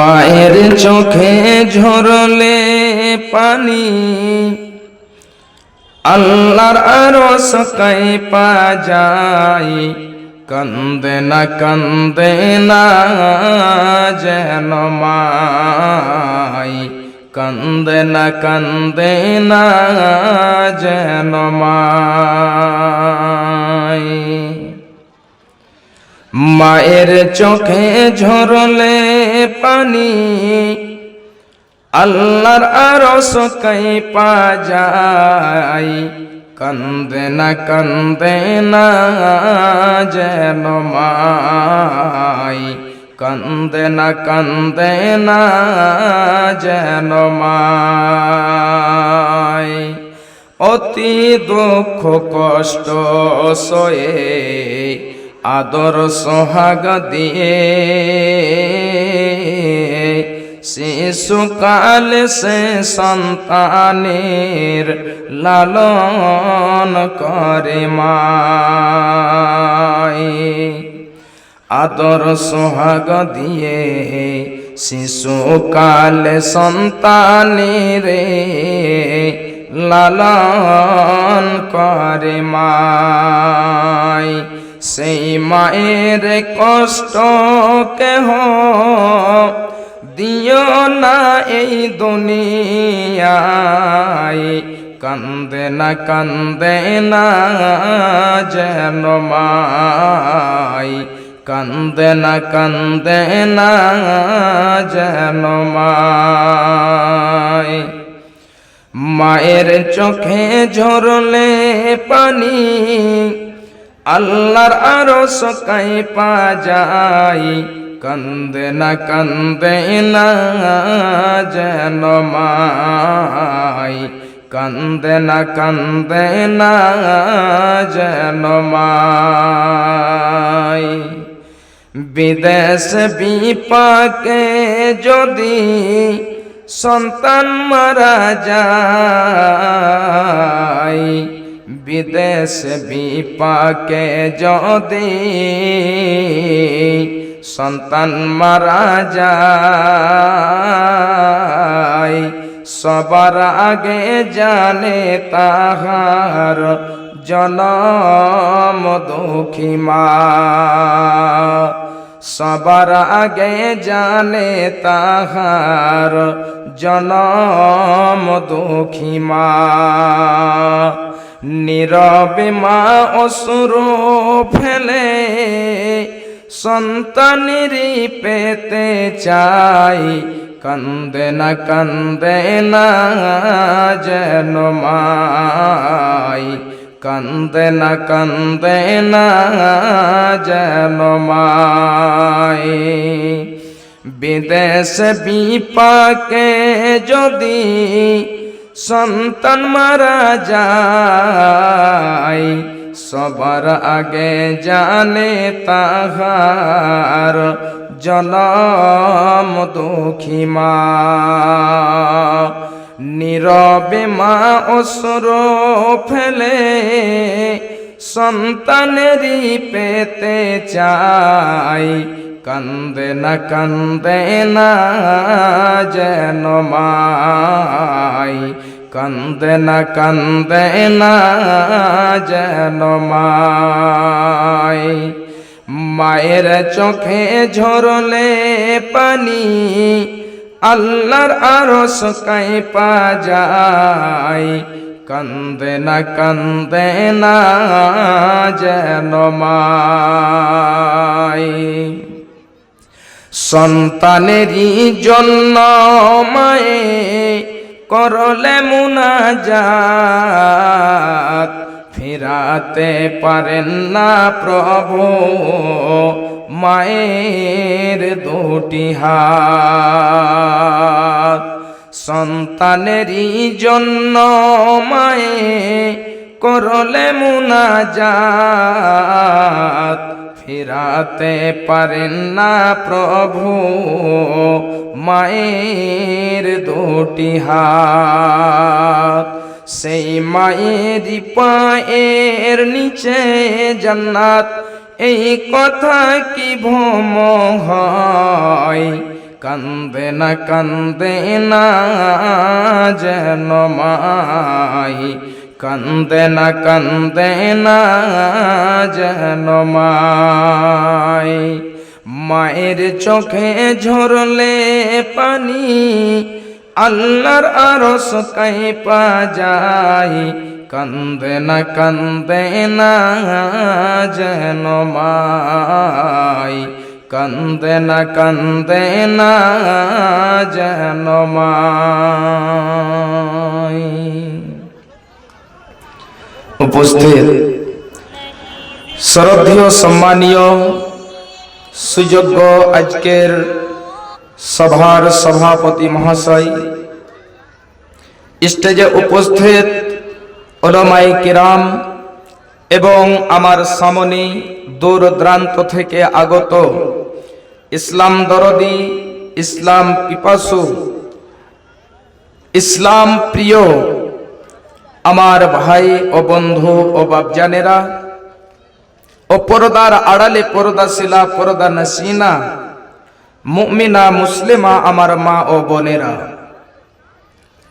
মায়ের চোখে ঝরলে পানি। আল্লাহর আরও সকাই পা যায়, কান্দে না কান্দে না যেন মাই কান্দে না কান্দে না যেন মাই মায়ের চোখে ঝরলে পানি, আল্লাহর আরও সকাই পা যায়, কান্দে না কান্দে না যেন মাই, কান্দে না কান্দে না যেন মাই। অতি দুঃখ কষ্ট সয়ে আদর সোহাগ দিয়ে। শিশুকাল সে সন্তানের লালন করে মাই আদর সোহাগ দিয়ে শিশুকাল সন্তানের লালন করে মাই সেই মায়ের কষ্ট কেহ দিও না এই দুনিয়ায়। কান্দে না কান্দে না যেন মাই কান্দে না কান্দে না যেন মাই মায়ের চোখে ঝরলে পানি আল্লাহর আরও সকাই পা যায় কান্দে না কান্দে না যেন মাই, কান্দে না কান্দে না যেন মাই। বিদেশ বিপাকে যদি সন্তান মারা যায় বিদেশ বিপাকে যদি সন্তান মারা যায়, সবার আগে জানে তাহার জনম দুঃখী মা। সবার আগে জানে তাহার জনম দুঃখী মা। নীরবে মা অসুর ফেলে সন্তানেরই পেতে চাই, কান্দে না কান্দে না যেন মাই, কান্দে না কান্দে না যেন মাই। বিদেশ বিপাকে যদি সন্তান মারা যায়, সবার আগে জানে তাহার জনম দুঃখী মা। নীরবে মা অসুর ফেলে, সন্তানেরই পেতে চাই কান্দে না কান্দে না যেন মাই কান্দে না কান্দে না মায়ের চোখে ঝরলে পানি, আল্লাহর আরও সকাই পা যায়। কান্দে না কান্দে না যেন মাই সন্তানেরই জন্য মায়ে করলে মুনাজাত। ফিরাতে পারেন না প্রভু মায়ের দুটি হাত। সন্তানেরই জন্য মায়ে করলে মুনাজাত। ফিরাতে পারেন না প্রভু। মায়ের দুটি হাত, সেই মায়ের পায়ের নিচে জান্নাত। এই কথা কি ভ্রম কান্দে না কান্দে না যেন মাই। কান্দে না কান্দে না যেন মায়ের চোখে ঝরলে পানি, আল্লাহর আরস কাইপা যায়। কান্দে না কান্দে না যেন মাই না, কান্দে না যেন উপস্থিত। শ্রদ্ধেয়, সম্মানীয়, সুযোগ্য আজকের সভার সভাপতি মহাশয়, স্টেজে উপস্থিত ওলমাই কিরাম এবং আমার সামনে দূরদূরান্ত থেকে আগত ইসলাম দরদি, ইসলাম পিপাসু, ইসলাম প্রিয় আমার ভাই ও বন্ধু ও বাপজানেরা ও পরদার আড়ালে পরদা শিলা, পরদা নাসিনা, মুমিনা, মুসলিমা, আমার মা ও বোনেরা।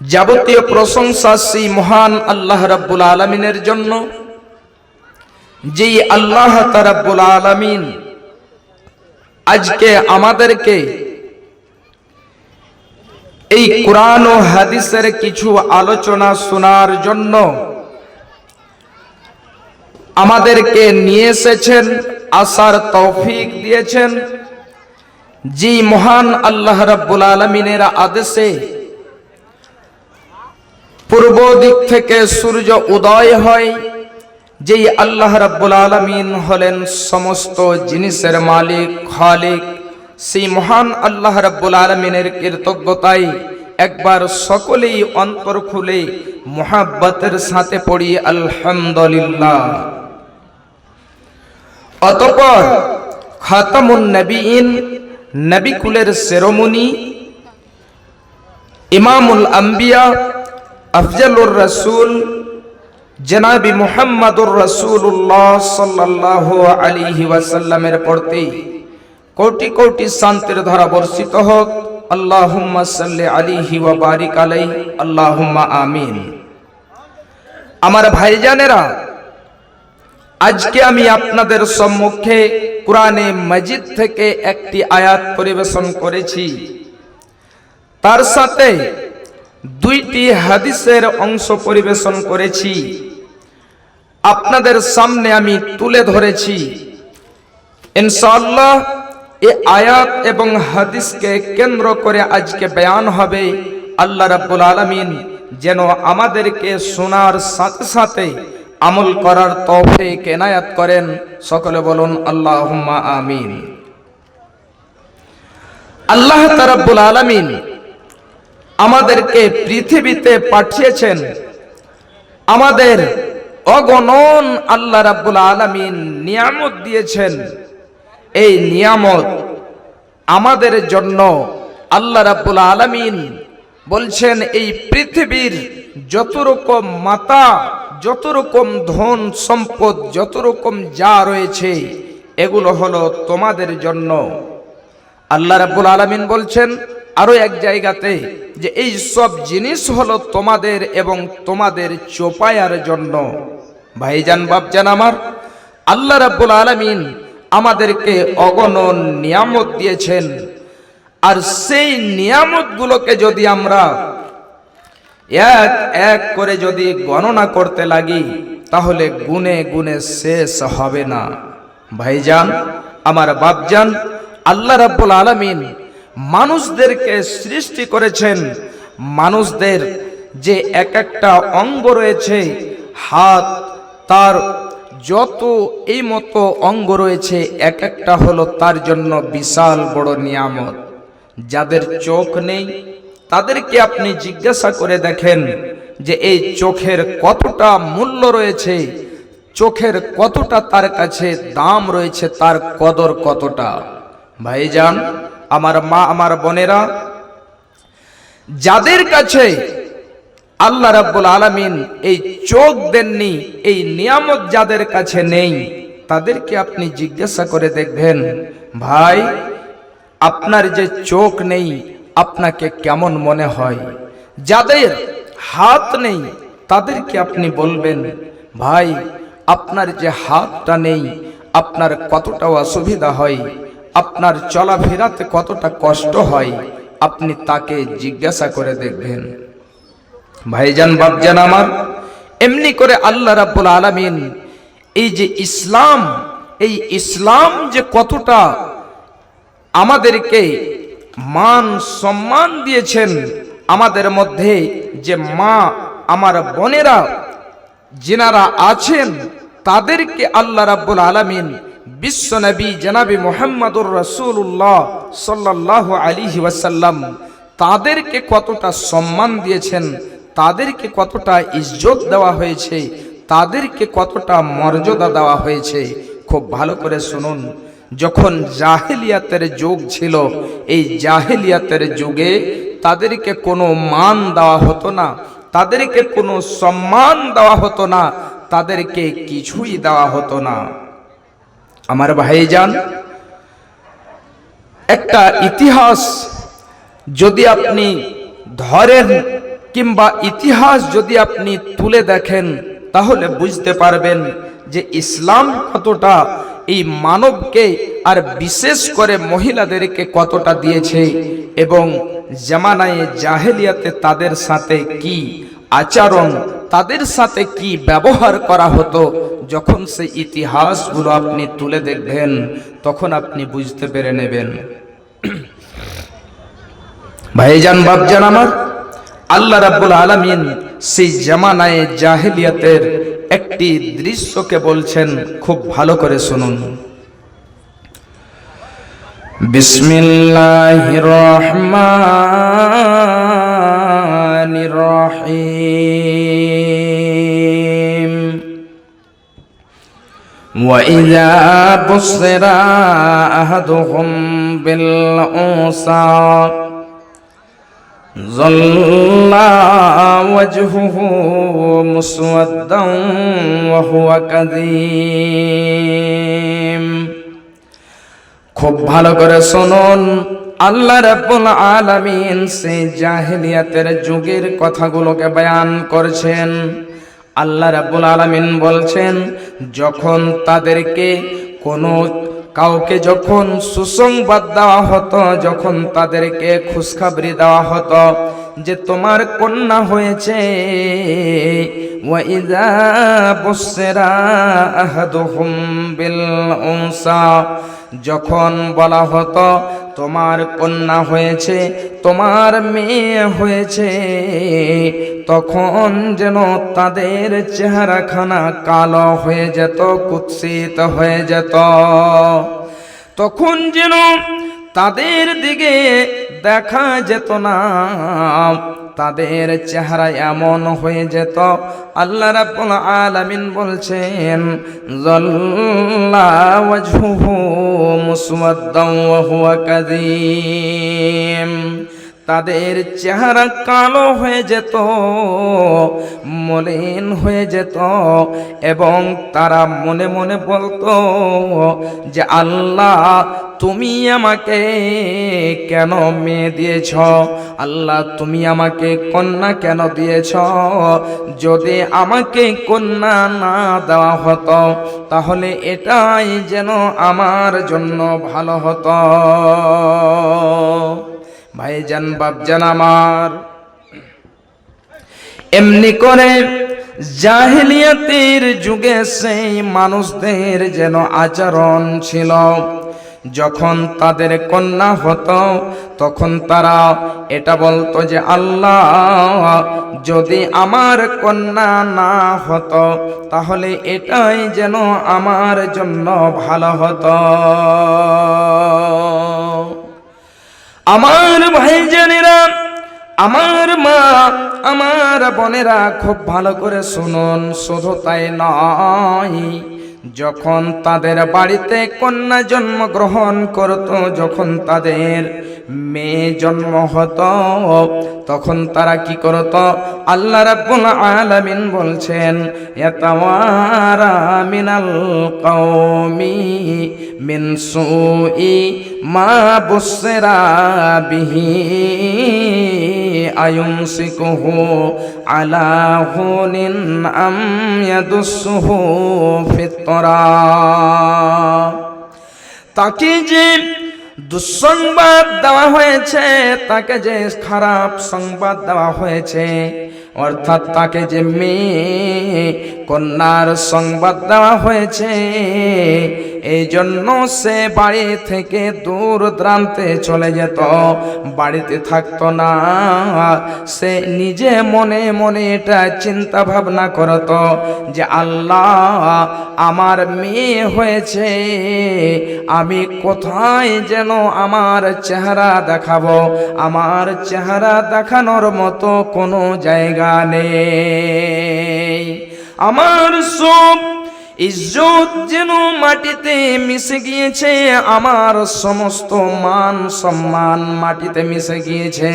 যাবতীয় প্রশংসা সেই মহান আল্লাহ রাব্বুল আলমিনের জন্য, যেই আল্লাহ তারাব্বুল আলমিন আজকে আমাদেরকে এই কোরআন ও হাদিসের কিছু আলোচনা শোনার জন্য আমাদেরকে নিয়ে এসেছেন, আসার তৌফিক দিয়েছেন। যে মহান আল্লাহ রাব্বুল আলমিনের আদেশে পূর্ব দিক থেকে সূর্য উদয় হয়, যেই আল্লাহ রাব্বুল আলমিন হলেন সমস্ত জিনিসের মালিক, খালিক। সেই মহান আল্লাহ রাব্বুল আলমিনের কৃতজ্ঞতায় একবার সকলেই অন্তর খুলে মোহাব্বতের সাথে পড়ি, আলহামদুলিল্লাহ। অতপর খাতামুন নবীন, নবী কুলের সেরোমনি ইমামুল আম্বিয়া, আফজালুর রসুল, জনাবি মুহাম্মাদুর রসুল্লাহ সাল্লাহ আলিহি ওয়াসাল্লামের পড়তে কোটি কোটি শান্তির ধারা বর্ষিত হোক। আল্লাহুম্মা সাল্লি আলিহি ওয়া বারিক আলাই আল্লাহুম্মা আমিন। আমার ভাইজানেরা, আজকে আমি আপনাদের সম্মুখে কোরআনে মজিদ থেকে একটি আয়াত পরিবেশন করেছি। তার সাথে দুইটি হাদিসের অংশ পরিবেশন করেছি। আপনাদের সামনে আমি তুলে ধরেছি। ইনশাআল্লাহ এ আয়াত এবং হাদিসকে কেন্দ্র করে আজকে বয়ান হবে, আল্লাহ রাব্বুল আলামিন যেন আমাদেরকে শোনার সাথে সাথে আমল করার তৌফিক এনায়াত করেন। সকলে বলুন, আল্লাহুম্মা আমিন। আল্লাহ তারাব্বুল আলামিন আমাদেরকে পৃথিবীতে পাঠিয়েছেন। আমাদের অগণন আল্লাহ রাব্বুল আলামিন নিয়ামত দিয়েছেন। এই নিয়ামত আমাদের জন্য আল্লাহ রাব্বুল আলামিন বলছেন, এই পৃথিবীর যত রকম মাতা যত রকম ধন সম্পদ যত রকম যা রয়েছে, এগুলো হলো তোমাদের জন্য। আল্লাহ রাব্বুল আলামিন বলছেন, আরও এক জায়গাতে যে এই সব জিনিস হলো তোমাদের এবং তোমাদের চোপায়ার জন্য। ভাইজান, বাপজান আমার, আল্লাহ রাব্বুল আলামিন আমাদেরকে অগণন নিয়ামত দিয়েছেন। আর সেই নিয়ামতগুলোকে যদি আমরা এক এক করে যদি গণনা করতে লাগি, তাহলে গুনে গুনে শেষ হবে না। ভাইজান, আমার বাপজান, আল্লাহ রাব্বুল আলামিন মানুষদেরকে সৃষ্টি করেছেন। মানুষদের যে এক একটা অঙ্গ রয়েছে, হাত, তার যত এই মতো অঙ্গ রয়েছে এক একটা হলো তার জন্য বিশাল বড় নিয়ামত। যাদের চোখ নেই, তাদেরকে আপনি জিজ্ঞাসা করে দেখেন যে এই চোখের কতটা মূল্য রয়েছে, চোখের কতটা তার কাছে দাম রয়েছে, তার কদর কতটা। ভাইজান, আমার মা, আমার বোনেরা, যাদের কাছে আল্লাহ রাব্বুল আলামিন এই চোখ দেননি, এই নিয়ামত যাদের কাছে নেই, তাদেরকে আপনি জিজ্ঞাসা করে দেখবেন, ভাই, আপনার যে চোখ নেই, আপনাকে কেমন মনে হয়? যাদের হাত নেই, তাদেরকে আপনি বলবেন, ভাই, আপনার যে হাতটা নেই, আপনার কতটা অসুবিধা হয়? আপনার চলাফেরাতে কতটা কষ্ট হয়? আপনি তাকে জিজ্ঞাসা করে দেখবেন। ভাইজান, বাপজান আমার, এমনি করে আল্লাহ রাব্বুল আলামিন এই যে ইসলাম, এই ইসলাম যে কতটা আমাদেরকে মান সম্মান দিয়েছেন, আমাদের মধ্যে যে মা, আমার বোনেরা, যেনারা আছেন, তাদেরকে আল্লাহ রাব্বুল আলামিন বিশ্ব নবী জনাবি মোহাম্মদুর রসুল্লাহ সাল্লাহ আলিহি ওয়াসাল্লাম তাদেরকে কতটা সম্মান দিয়েছেন তাদেরকে কতটা ইজ্জত দেওয়া হয়েছে, তাদেরকে কতটা মর্যাদা দেওয়া হয়েছে, খুব ভালো করে শুনুন। যখন জাহেলিয়াতের যুগ ছিল, এই জাহেলিয়াতের যুগে তাদেরকে কোনো মান দেওয়া হতো না, তাদেরকে কোনো সম্মান দেওয়া হতো না, তাদেরকে কিছুই দেওয়া হতো না। আমার ভাইজান, একটা ইতিহাস যদি আপনি ধরেন কিংবা ইতিহাস যদি আপনি তুলে দেখেন, তাহলে বুঝতে পারবেন যে ইসলাম কতটা এই মানবকে আর বিশেষ করে মহিলাদেরকে কতটা দিয়েছে এবং জামানায় জাহেলিয়াতে তাদের সাথে কি আচরণ, তাদের সাথে কি ব্যবহার করা হতো, যখন সেই ইতিহাসগুলো আপনি তুলে দেখবেন, তখন আপনি বুঝতে পেরে নেবেন। ভাইজান, বাপজান আমার আল্লাহ রাব্বুল আলামিন সেই জামানায় জাহেলিয়াতের একটি দৃশ্যকে বলছেন খুব ভালো করে শুনুন বিসমিল্লাহির রহমানির রহিম وإذا بصر أحدهم بالأنثى ظل وجهه مسودا وهو كظيم খুব ভালো করে শুনুন আল্লাহ রাব্বুল আলামিন সেই জাহেলিয়াতের যুগের কথাগুলোকে বয়ান করছেন আল্লাহ রাব্বুল আলামিন বলছেন যখন তাদেরকে কোনো কাউকে যখন সুসংবাদ দেওয়া হতো, যখন তাদেরকে খুশখাবরি দেওয়া হতো যে তোমার কন্যা হয়েছে যখন বলা হতো তোমার কন্যা হয়েছে, তোমার মেয়ে হয়েছে তখন যেন তাদের চেহারাখানা কালো হয়ে যেত, কুৎসিত হয়ে যেত। তখন যেন তাদের দিকে দেখা যেত না, তাদের চেহারা এমন হয়ে যেত। আল্লাহ রাব্বুল আলামিন বলছেন জাল্লা ওয়াজহুহু হুয়া তাদের চেহারা কালো হয়ে যেত, মলিন হয়ে যেত, এবং তারা মনে মনে বলতো যে, আল্লাহ, তুমি আমাকে কেন মেয়ে দিয়েছ? আল্লাহ, তুমি আমাকে কন্যা কেন দিয়েছ? যদি আমাকে কন্যা না দেওয়া হতো, তাহলে এটাই যেন আমার জন্য ভালো হতো। ভাইজান, বাপজান আমার। এমনি করে জাহিলিয়াতের যুগে সেই মানুষদের যেন আচরণ ছিল। যখন তাদের কন্যা হতো, তখন তারা এটা বলতো যে, আল্লাহ, যদি আমার কন্যা না হতো, তাহলে এটাই যেন আমার জন্য ভালো হতো। আমার আমার মা, আমার বোনেরা খুব ভালো করে শুনুন, শুধু তাই নয়, যখন তাদের বাড়িতে কন্যা জন্মগ্রহণ করত, যখন তাদের মেয়ে জন্ম হতো, তখন তারা কি করত? আল্লাহ রাব্বুল আলামিন বলছেন, ইয়াতাওয়ারা মিনাল কওমি মিন সুই মা বুসরা বিহি আয়ুমসিকুহু আলা হুনিন আম ইয়াদুসুহু ফিতরা তাকে যে দুঃসংবাদ দেওয়া হয়েছে তাকে যে খারাপ সংবাদ দেওয়া হয়েছে অর্থাৎ তাকে যে মেয়ে কন্যার সংবাদ দেওয়া হয়েছে। এই জন্য সে বাড়ি থেকে দূর দ্রান্তে চলে যেত। বাড়িতে থাকতো না। সে নিজে মনে মনে এটা চিন্তা ভাবনা করত যে, আল্লাহ, আমার মেয়ে হয়েছে। আমি কোথায় যেন আমার চেহারা দেখাবো? আমার চেহারা দেখানোর মতো কোনো জায়গা নেই। আমার সব ইজ্জত যেন মাটিতে মিশে গিয়েছে, আমার সমস্ত মান সম্মান মাটিতে মিশে গিয়েছে।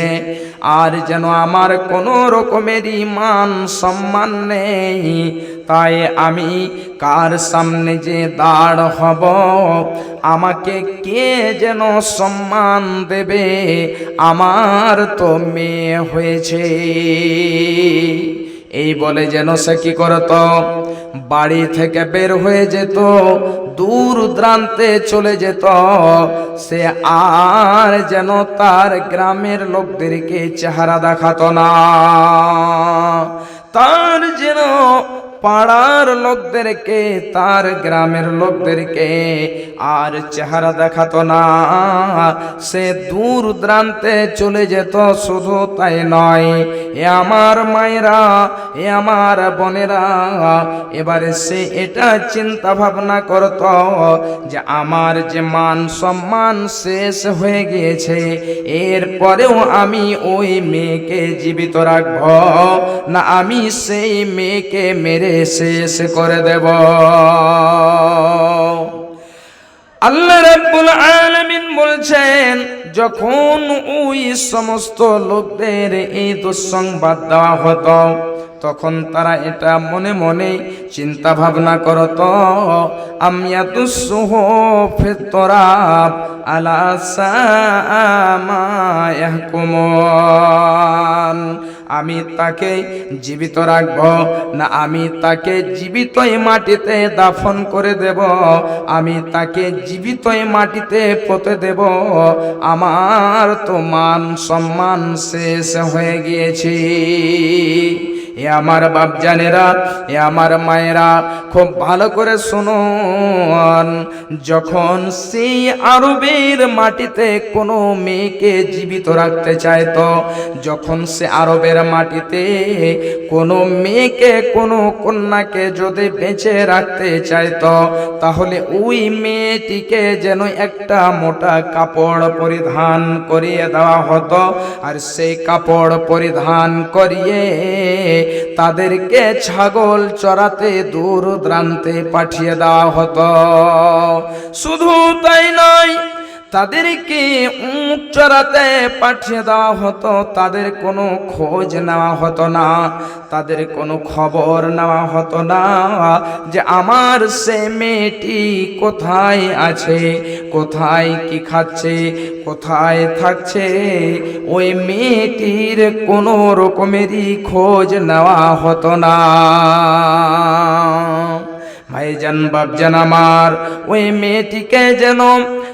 আর যেন আমার কোনো রকমেরই মান সম্মান নেই, তাই আমি কার সামনে যে দাঁড় হব, আমাকে কে যেন সম্মান দেবে, আমার তো মেয়ে হয়েছে। এই বলে যেন সে কি করত? বাড়ি থেকে বের হয়ে যেত, দূর দ্রান্তে চলে যেত। সে আর যেন তার গ্রামের লোকদেরকে চেহারা দেখাত না। তার যেন পাড়ার লোকদেরকে, তার গ্রামের লোকদেরকে আর চেহারা দেখাতো না। সে দূর দ্রান্তে চলে যেত, শুধু তাই নয়, এ আমার মায়েরা এ আমার বোনেরা, এবারে সে এটা চিন্তা ভাবনা করত যে আমার যে মান সম্মান শেষ হয়ে গিয়েছে, এরপরেও আমি ওই মেয়েকে জীবিত রাখব, না আমি সেই মেয়েকে মেরে শেষ করে দেব। আল্লাহ রাব্বুল আলামিন বলছেন, যখন ওই সমস্ত লোকদের এই দুঃসংবাদ দেওয়া হতো তখন তারা এটা মনে মনে চিন্তা ভাবনা করত আমিয়া তুসুহ ফেতরা আলা আমি তাকে জীবিত রাখব, না আমি তাকে জীবিতই মাটিতে দাফন করে দেব, আমি তাকে জীবিতই মাটিতে পুঁতে দেব। আমার তো মান সম্মান শেষ হয়ে গিয়েছে। এ আমার বাপজানেরা, এ আমার মায়েরা, খুব ভালো করে শুনুন। যখন সেই আরবের মাটিতে কোনো মেয়েকে জীবিত রাখতে চাইতো যখন সে আরবের মাটিতে কোনো মেয়েকে, কোনো কন্যাকে যদি বেঁচে রাখতে চাইতো তাহলে ওই মেয়েটিকে যেন একটা মোটা কাপড় পরিধান করিয়ে দেওয়া হতো। আর সেই কাপড় পরিধান করিয়ে তাদেরকে ছাগল চড়াতে দূর দ্রান্তে পাঠিয়ে দেওয়া হতো। শুধু তাই নয় তাদেরকে উঁট চড়াতে পাঠিয়ে দেওয়া হতো, তাদের কোনো খোঁজ নেওয়া হতো না, তাদের কোনো খবর নেওয়া হতো না যে আমার সে মেয়েটি কোথায় আছে, কোথায় কি খাচ্ছে, কোথায় থাকছে। ওই মেয়েটির কোনো রকমেরই খোঁজ নেওয়া হতো না। ভাইজান বাপজান আমার, ওই মেয়েটিকে যেন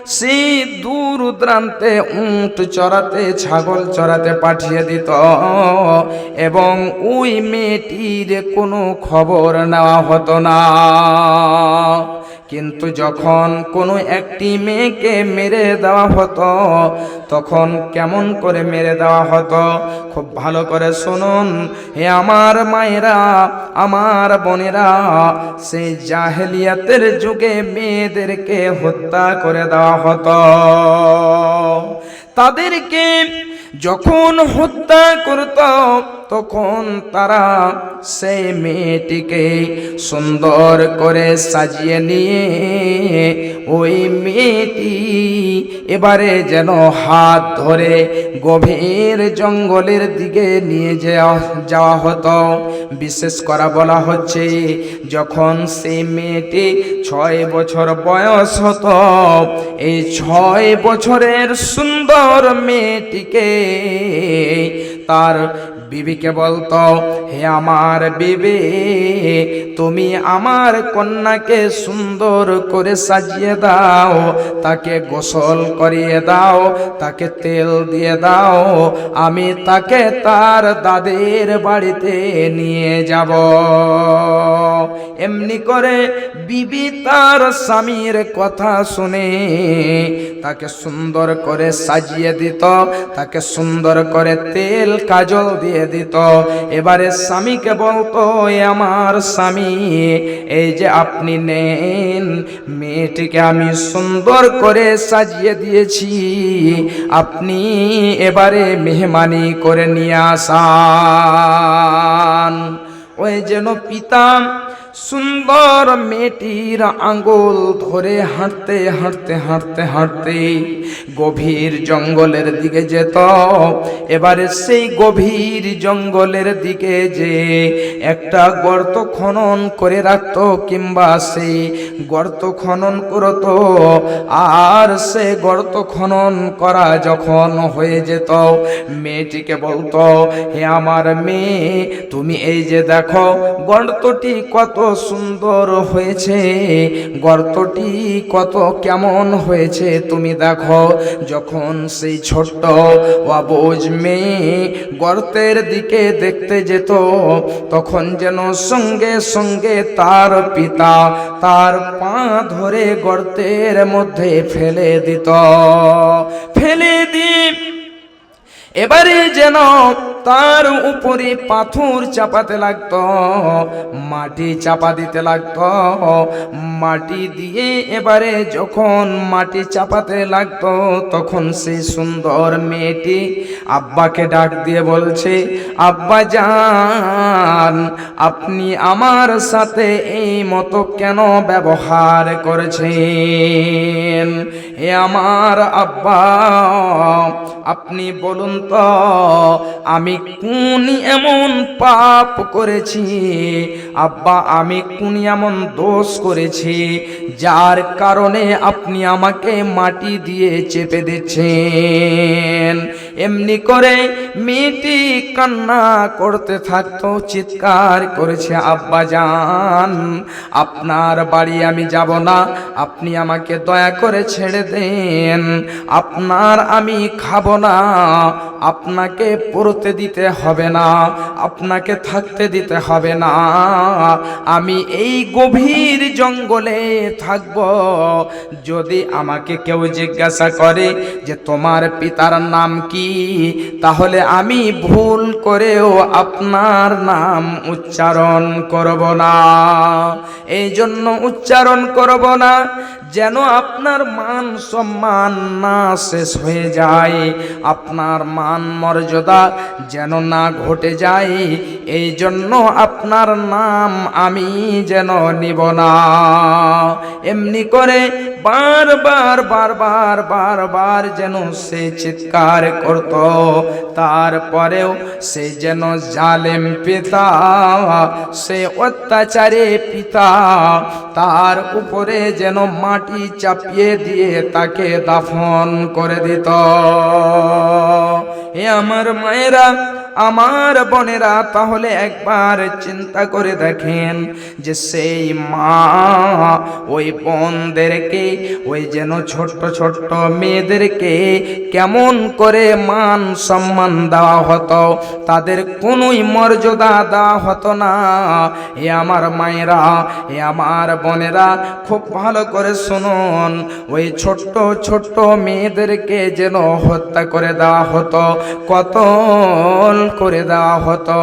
সে দূর দ্রান্তে উঁট চড়াতে, ছাগল চড়াতে পাঠিয়ে দিত। এবং ওই মেয়েটির কোনো খবর নেওয়া হতো না। কিন্তু যখন কোনো একটি মেয়েকে মেরে দেওয়া হতো, তখন কেমন করে মেরে দেওয়া হতো? খুব ভালো করে শুনুন। হে আমার মায়েরা, আমার বোনেরা, সেই জাহেলিয়াতের যুগে মেয়েদেরকে হত্যা করে দেওয়া হতো। তাদেরকে যখন হত্যা করত তখন তারা সেই মেয়েটিকে সুন্দর করে সাজিয়ে নিয়ে, ওই মেয়েটি এবারে যেন হাত ধরে গভীর জঙ্গলের দিকে নিয়ে যাওয়া হতো। বিশেষ করা বলা হচ্ছে, যখন সেই মেয়েটি ছয় বছর বয়স হতো, এই ছয় বছরের সুন্দর মেয়েটিকে তার বিবিকে বলতো হে আমার বিবি তুমি আমার কন্যাকে সুন্দর করে সাজিয়ে দাও, তাকে গোসল করিয়ে দাও, তাকে তেল দিয়ে দাও, আমি তাকে তার দাদের বাড়িতে নিয়ে যাব। এমনি করে বিবি তার স্বামীর কথা শুনে তাকে সুন্দর করে সাজিয়ে দিত, তাকে সুন্দর করে তেল, কাজল দিয়ে দিত। এবারে স্বামীকে বলতো, "এ আমার স্বামী এই যে আপনি নেন, মেয়েটিকে আমি সুন্দর করে সাজিয়ে দিয়েছি। আপনি এবারে মেহমানি করে নিয়ে আসান। ওই যেন পিতা সুন্দর মেয়েটির আঙ্গুল ধরে হাঁটতে হাঁটতে হাঁটতে হাঁটতে গভীর জঙ্গলের দিকে যেত। এবারে সেই গভীর জঙ্গলের দিকে যে একটা গর্ত খনন করে রাখত কিংবা সেই গর্ত খনন করত, আর সে গর্ত খনন করা যখন হয়ে যেত, মেয়েটিকে বলতো, হে আমার মেয়ে, তুমি এই যে দেখো, গর্তটি কত সুন্দর হয়েছে। গর্তটি কত কেমন হয়েছে তুমি দেখো। যখন সেই ছোট্ট অবুজ মেয়ে গর্তের দিকে দেখতে যেত, তখন যেন সঙ্গে সঙ্গে তার পিতা তার পা ধরে গর্তের মধ্যে ফেলে দিত। ফেলে দিয়ে এবারে যেন তার উপরে পাথর চাপাতে লাগত, মাটি চাপা দিতে লাগত। মাটি দিয়ে এবারে যখন মাটি চাপাতে লাগত, তখন সেই সুন্দর মেয়েটি আব্বাকে ডাক দিয়ে বলছে, আব্বা যান। আপনি আমার সাথে এই মতো কেন ব্যবহার করেছেন? হে আমার আব্বা, আপনি বলুন তো, আমি কোন এমন পাপ করেছি? আব্বা, আমি কোন এমন দোষ করেছি, যার কারণে আপনি আমাকে মাটি দিয়ে চেপে দিচ্ছেন? এমনি করে মেয়েটি কান্না করতে থাকতো, চিৎকার করেছে, আব্বা যান আপনার বাড়ি আমি যাব না, আপনি আমাকে দয়া করে ছেড়ে দেন, আপনার আমি খাব না, আপনাকে পড়তে দিতে হবে না, আপনাকে থাকতে দিতে হবে না, আমি এই গভীর জঙ্গলে থাকব। যদি আমাকে কেউ জিজ্ঞাসা করে যে তোমার পিতার নাম কি তাহলে আমি ভুল করেও আপনার নাম উচ্চারণ করব না। এই জন্য উচ্চারণ করব না, যেন আপনার মান সম্মান না শেষ হয়ে যায়, আপনার মান মর্যাদা যেন না ঘটে যায় এই জন্য আপনার নাম আমি যেন নিব না। এমনি করে বারবার বারবার বারবার যেন সে চিৎকার করত। তারপরেও সে যেন জালেম পিতা, সে অত্যাচারে পিতা, তার উপরে যেন মাটি চাপিয়ে দিয়ে তাকে দাফন করে দিত। এ আমার মায়েরা আমার বোনেরা, তাহলে একবার চিন্তা করে দেখেন যে সেই মা ওই বোনদেরকে, ওই যেন ছোট্ট ছোট্ট মেয়েদেরকে কেমন করে মান সম্মান দেওয়া হতো, তাদের কোনোই মর্যাদা দেওয়া হতো না। এ আমার মায়েরা, এ আমার বোনেরা, খুব ভালো করে শুনুন, ওই ছোট্ট ছোট্ট মেয়েদেরকে যেন হত্যা করে দেওয়া হতো। কতল করে দেওয়া হতো।